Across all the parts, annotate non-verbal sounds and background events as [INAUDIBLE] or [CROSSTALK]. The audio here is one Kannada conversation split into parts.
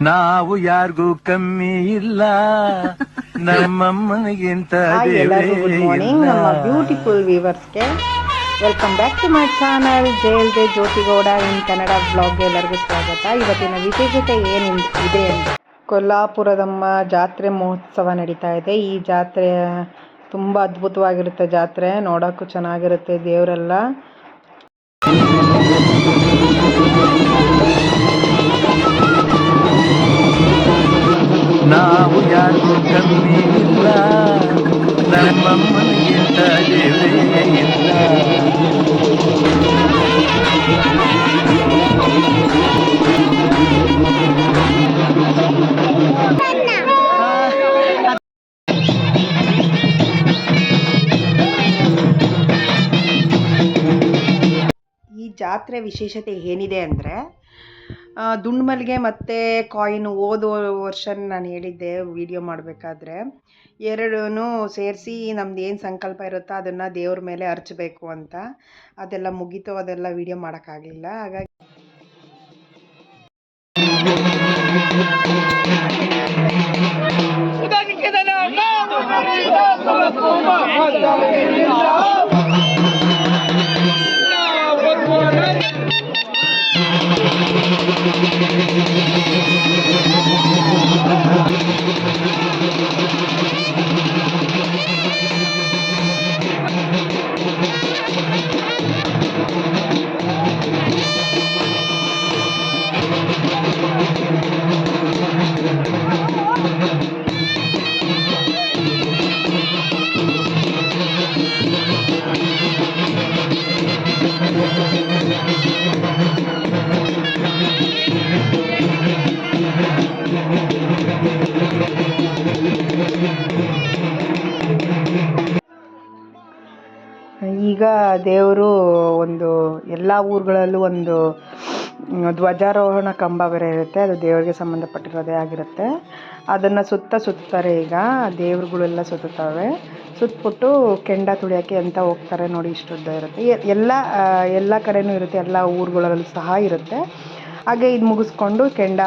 ನಾವು ಯಾರಿಗೂ ಕಮ್ಮಿ ಇಲ್ಲ. [LAUGHS] ನಮ್ಮಮ್ಮನಿಗಿಂತ ಎಲ್ಲರಿಗೂ ಗುಡ್ ಮಾರ್ನಿಂಗ್ ನಮ್ಮ ಬ್ಯೂಟಿಫುಲ್ ವ್ಯೂವರ್ಸ್ಗೆ welcome back to my channel ಜಯಲ್ದೆ ಜ್ಯೋತಿಗೌಡ in Kannada ಬ್ಲಾಗ್ಗೆ ಎಲ್ಲರಿಗೂ ಸ್ವಾಗತ. ಇವತ್ತಿನ ವಿಶೇಷತೆ ಏನು ಇದೆ ಅಂತ. ಕೊಲ್ಲಾಪುರದಮ್ಮ ಜಾತ್ರೆ ಮಹೋತ್ಸವ ನಡೀತಾ ಇದೆ. ಈ ಜಾತ್ರೆ ತುಂಬ ಅದ್ಭುತವಾಗಿರುತ್ತೆ ಜಾತ್ರೆ. ನೋಡೋಕ್ಕೂ ಚೆನ್ನಾಗಿರುತ್ತೆ ದೇವರೆಲ್ಲ. ನಾವು ಯಾರಿಗೂ ಕಮ್ಮಿ ಇಲ್ಲ ನಮ್ಮಮ್ಮನಿಗಿಂತ ದೇವರೇ ಇಲ್ಲ. ಈ ಜಾತ್ರೆ ವಿಶೇಷತೆ ಏನಿದೆ ಅಂದರೆ ದುಂಡು ಮಲ್ಲಿಗೆ ಮತ್ತು ಕಾಯಿನ್ ಓದೋ ವರ್ಷ ನಾನು ಹೇಳಿದ್ದೆ ವಿಡಿಯೋ ಮಾಡಬೇಕಾದ್ರೆ. ಎರಡೂ ಸೇರಿಸಿ ನಮ್ದು ಏನು ಸಂಕಲ್ಪ ಇರುತ್ತೋ ಅದನ್ನು ದೇವ್ರ ಮೇಲೆ ಹರ್ಚಬೇಕು ಅಂತ. ಅದೆಲ್ಲ ಮುಗೀತು, ಅದೆಲ್ಲ ವಿಡಿಯೋ ಮಾಡೋಕ್ಕಾಗಲಿಲ್ಲ. ಹಾಗಾಗಿ ಈಗ ದೇವರು ಒಂದು ಎಲ್ಲ ಊರುಗಳಲ್ಲೂ ಒಂದು ಧ್ವಜಾರೋಹಣ ಕಂಬ ಬೇರೆ ಇರುತ್ತೆ ಅದು ದೇವರಿಗೆ ಸಂಬಂಧಪಟ್ಟಿರೋದೇ ಆಗಿರುತ್ತೆ. ಅದನ್ನು ಸುತ್ತ ಸುತ್ತಾರೆ ಈಗ. ದೇವರುಗಳೆಲ್ಲ ಸುತ್ತುತ್ತವೆ. ಸುತ್ತಬಿಟ್ಟು ಕೆಂಡ ತುಳಿಯೋಕ್ಕೆ ಅಂತ ಹೋಗ್ತಾರೆ ನೋಡಿ ಇಷ್ಟು ಉದ್ದ ಇರುತ್ತೆ ಎಲ್ಲ ಎಲ್ಲ ಕಡೆನೂ ಇರುತ್ತೆ. ಎಲ್ಲ ಊರುಗಳಲ್ಲೂ ಸಹ ಇರುತ್ತೆ. ಹಾಗೆ ಇದು ಮುಗಿಸ್ಕೊಂಡು ಕೆಂಡ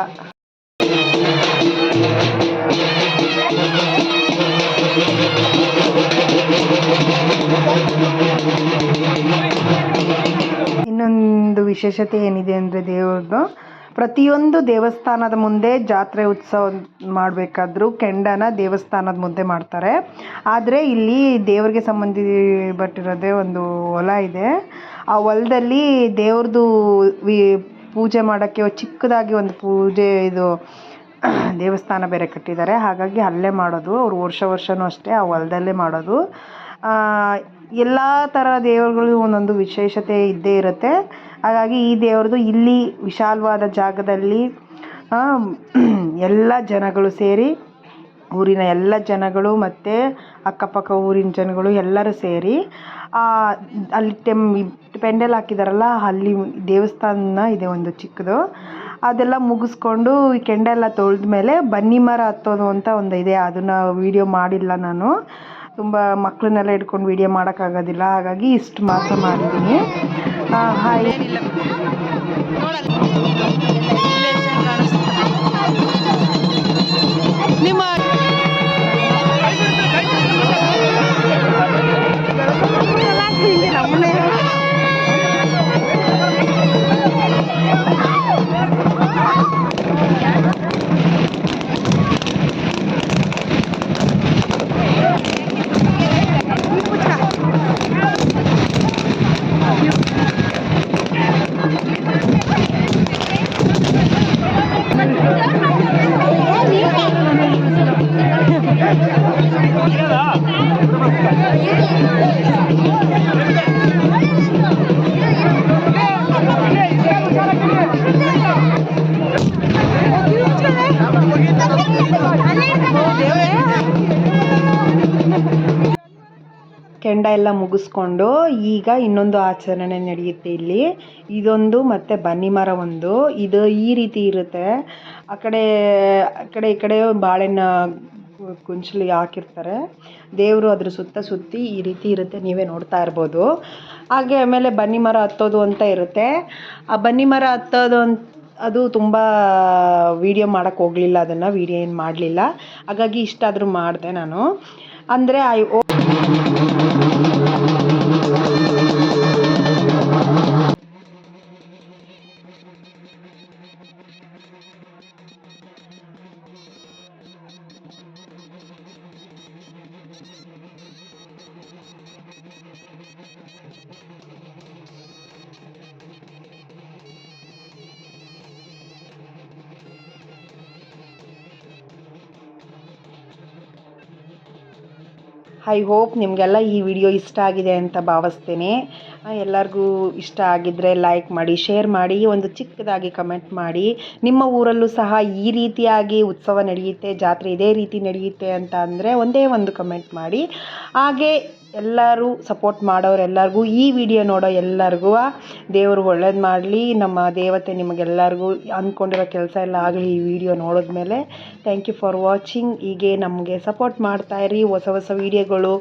ವಿಶೇಷತೆ ಏನಿದೆ ಅಂದರೆ ದೇವ್ರದ್ದು, ಪ್ರತಿಯೊಂದು ದೇವಸ್ಥಾನದ ಮುಂದೆ ಜಾತ್ರೆ ಉತ್ಸವ ಮಾಡಬೇಕಾದ್ರೂ ಕೆಂಡನ ದೇವಸ್ಥಾನದ ಮುಂದೆ ಮಾಡ್ತಾರೆ. ಆದರೆ ಇಲ್ಲಿ ದೇವರಿಗೆ ಸಂಬಂಧಪಟ್ಟಿರೋದೇ ಒಂದು ಹೊಲ ಇದೆ. ಆ ಹೊಲದಲ್ಲಿ ದೇವ್ರದ್ದು ವಿ, ಪೂಜೆ ಮಾಡೋಕ್ಕೆ ಚಿಕ್ಕದಾಗಿ ಒಂದು ಪೂಜೆ, ಇದು [COUGHS] ದೇವಸ್ಥಾನ ಬೇರೆ ಕಟ್ಟಿದ್ದಾರೆ. ಹಾಗಾಗಿ ಅಲ್ಲೇ ಮಾಡೋದು, ಅವರು ವರ್ಷ ವರ್ಷವೂ ಅಷ್ಟೇ ಆ ಹೊಲದಲ್ಲೇ ಮಾಡೋದು. ಎಲ್ಲ ಥರ ದೇವರುಗಳು ಒಂದೊಂದು ವಿಶೇಷತೆ ಇದ್ದೇ ಇರುತ್ತೆ. ಹಾಗಾಗಿ ಈ ದೇವ್ರದ್ದು ಇಲ್ಲಿ ವಿಶಾಲವಾದ ಜಾಗದಲ್ಲಿ ಎಲ್ಲ ಜನಗಳು ಸೇರಿ, ಊರಿನ ಎಲ್ಲ ಜನಗಳು ಮತ್ತು ಅಕ್ಕಪಕ್ಕ ಊರಿನ ಜನಗಳು ಎಲ್ಲರೂ ಸೇರಿ ಅಲ್ಲಿ ಟೆಮ್ ಪೆಂಡೆಲ್ ಹಾಕಿದಾರಲ್ಲ, ಅಲ್ಲಿ ದೇವಸ್ಥಾನ ಇದೆ ಒಂದು ಚಿಕ್ಕದು. ಅದೆಲ್ಲ ಮುಗಿಸ್ಕೊಂಡು ಈ ಕೆಂಡ ಎಲ್ಲ ತೊಳೆದ ಮೇಲೆ ಬನ್ನಿ ಮರ ಹತ್ತೋದು ಅಂತ ಒಂದು ಇದೆ. ಅದನ್ನು ವೀಡಿಯೋ ಮಾಡಿಲ್ಲ ನಾನು. ತುಂಬ ಮಕ್ಕಳನ್ನೆಲ್ಲ ಹಿಡ್ಕೊಂಡು ವೀಡಿಯೋ ಮಾಡೋಕ್ಕಾಗೋದಿಲ್ಲ. ಹಾಗಾಗಿ ಇಷ್ಟು ಮಾತ್ರ ಮಾಡಿದ್ದೀನಿ. ஹாய் ಕೆಂಡ ಎಲ್ಲ ಮುಗಿಸ್ಕೊಂಡು ಈಗ ಇನ್ನೊಂದು ಆಚರಣೆ ನಡೆಯುತ್ತೆ ಇಲ್ಲಿ. ಇದೊಂದು ಮತ್ತು ಬನ್ನಿ ಮರ ಒಂದು. ಇದು ಈ ರೀತಿ ಇರುತ್ತೆ. ಆ ಕಡೆ ಆ ಕಡೆ, ಈ ಕಡೆ ಬಾಳೆಹಣ್ಣು ಕುಂಚಲಿ ಹಾಕಿರ್ತಾರೆ. ದೇವರು ಅದ್ರ ಸುತ್ತ ಸುತ್ತಿ ಈ ರೀತಿ ಇರುತ್ತೆ. ನೀವೇ ನೋಡ್ತಾ ಇರ್ಬೋದು. ಹಾಗೆ ಆಮೇಲೆ ಬನ್ನಿ ಮರ ಹತ್ತೋದು ಅಂತ ಇರುತ್ತೆ. ಆ ಬನ್ನಿ ಮರ ಹತ್ತೋದು ಅಂತ ಅದು ತುಂಬ ವೀಡಿಯೋ ಮಾಡೋಕ್ಕೆ ಹೋಗಲಿಲ್ಲ ಅದನ್ನು. ವೀಡಿಯೋ ಏನು ಮಾಡಲಿಲ್ಲ. ಹಾಗಾಗಿ ಇಷ್ಟಾದರೂ ಮಾಡಿದೆ ನಾನು. ಅಂದರೆ, ಐ ಐ ಹೋಪ್ ನಿಮಗೆಲ್ಲ ಈ ವಿಡಿಯೋ ಇಷ್ಟ ಆಗಿದೆ ಅಂತ ಭಾವಿಸ್ತೇನೆ. ಎಲ್ಲರಿಗೂ ಇಷ್ಟ ಆಗಿದ್ದರೆ ಲೈಕ್ ಮಾಡಿ ಶೇರ್ ಮಾಡಿ, ಒಂದು ಚಿಕ್ಕದಾಗಿ ಕಮೆಂಟ್ ಮಾಡಿ. ನಿಮ್ಮ ಊರಲ್ಲೂ ಸಹ ಈ ರೀತಿಯಾಗಿ ಉತ್ಸವ ನಡೆಯುತ್ತೆ, ಜಾತ್ರೆ ಇದೇ ರೀತಿ ನಡೆಯುತ್ತೆ ಅಂತ ಅಂದರೆ ಒಂದೇ ಒಂದು ಕಮೆಂಟ್ ಮಾಡಿ. ಹಾಗೆ ಎಲ್ಲರೂ ಸಪೋರ್ಟ್ ಮಾಡೋರೆಲ್ಲರಿಗೂ ಈ ವಿಡಿಯೋ ನೋಡೋ ಎಲ್ಲರಿಗೂ ದೇವರು ಒಳ್ಳೇದು ಮಾಡಲಿ, ನಮ್ಮ ದೇವತೆ ನಿಮಗೆಲ್ಲರಿಗೂ ಅಂದ್ಕೊಂಡಿರೋ ಕೆಲಸ ಎಲ್ಲ ಆಗಲಿ ಈ ವಿಡಿಯೋ ನೋಡಿದ್ಮೇಲೆ. ಥ್ಯಾಂಕ್ ಯು ಫಾರ್ ವಾಚಿಂಗ್ ಹೀಗೆ ನಮಗೆ ಸಪೋರ್ಟ್ ಮಾಡ್ತಾಯಿರಿ ಹೊಸ ಹೊಸ ವೀಡಿಯೋಗಳು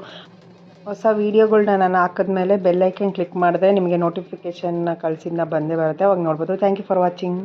ಹೊಸ ವೀಡಿಯೋಗಳ್ನ ನಾನು ಹಾಕಿದ್ಮೇಲೆ ಬೆಲ್ಲೈಕನ್ ಕ್ಲಿಕ್ ಮಾಡಿದ್ರೆ ನಿಮಗೆ ನೋಟಿಫಿಕೇಷನ್ನ ಕಳಿಸಿದ ಬಂದೇ ಬರುತ್ತೆ. ಅವಾಗ ನೋಡ್ಬೋದು. Thank you for watching